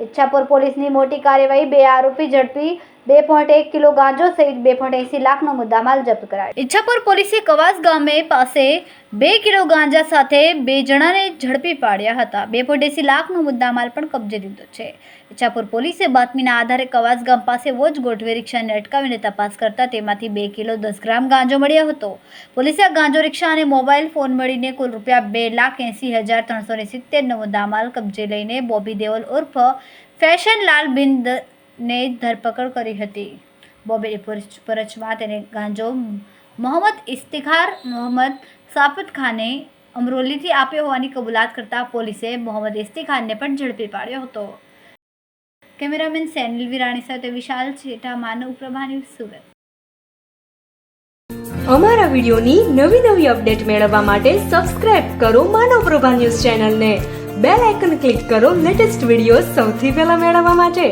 ઈચ્છાપુર પોલીસની મોટી કાર્યવાહી, બે આરોપી ઝડપી, બે પોઈન્ટ એક કિલો ગાંજો સહિત બે પોઈન્ટ એસી લાખનો મુદ્દામાલ જપ્ત કરાયો. ઈચ્છાપુર પોલીસે કવાસ ગામે પાસે બે કિલો ગાંજા સાથે બે જણાને ઝડપી પાડ્યા હતા. બે પોઈન્ટ લાખનો મુદ્દામાલ પણ કબજે લીધો છે. ઈચ્છાપુર પોલીસે બાતમીના આધારે કવાસ ગામ પાસે વોચ ગોઠવી રિક્ષાને અટકાવીને તપાસ કરતા તેમાંથી બે કિલો દસ ગ્રામ ગાંજો મળ્યો હતો. પોલીસે આ ગાંજો રિક્ષા અને મોબાઈલ ફોન મળીને કુલ રૂપિયા બે લાખ એંસી હજાર ત્રણસો ને સિત્તેરનો મુદ્દામાલ કબજે લઈને બોબી દેવલ ઉર્ફ ફેશન લાલ બિંદને ધરપકડ કરી હતી. બોબીની પૂછપરછમાં તેને ગાંજો મોહમ્મદ ઇસ્તિખાર મોહમ્મદ સાફત ખાને અમરોલીથી આપ્યો હોવાની કબૂલાત કરતા પોલીસે મોહમ્મદ ઇસ્તિખારને પણ ઝડપી પાડ્યો હતો. કેમેરામેન સેનિલ વિરાણી સાથે વિશાલ છેઠા માનવ પ્રભા ન્યૂઝ સુરત. અમારા વિડીયોની નવી નવી અપડેટ મેળવવા માટે સબસ્ક્રાઇબ કરો માનવ પ્રભા ન્યૂઝ ચેનલને. બેલ આઇકન ક્લિક કરો લેટેસ્ટ વીડિયો સૌથી પહેલા મેળવવા માટે.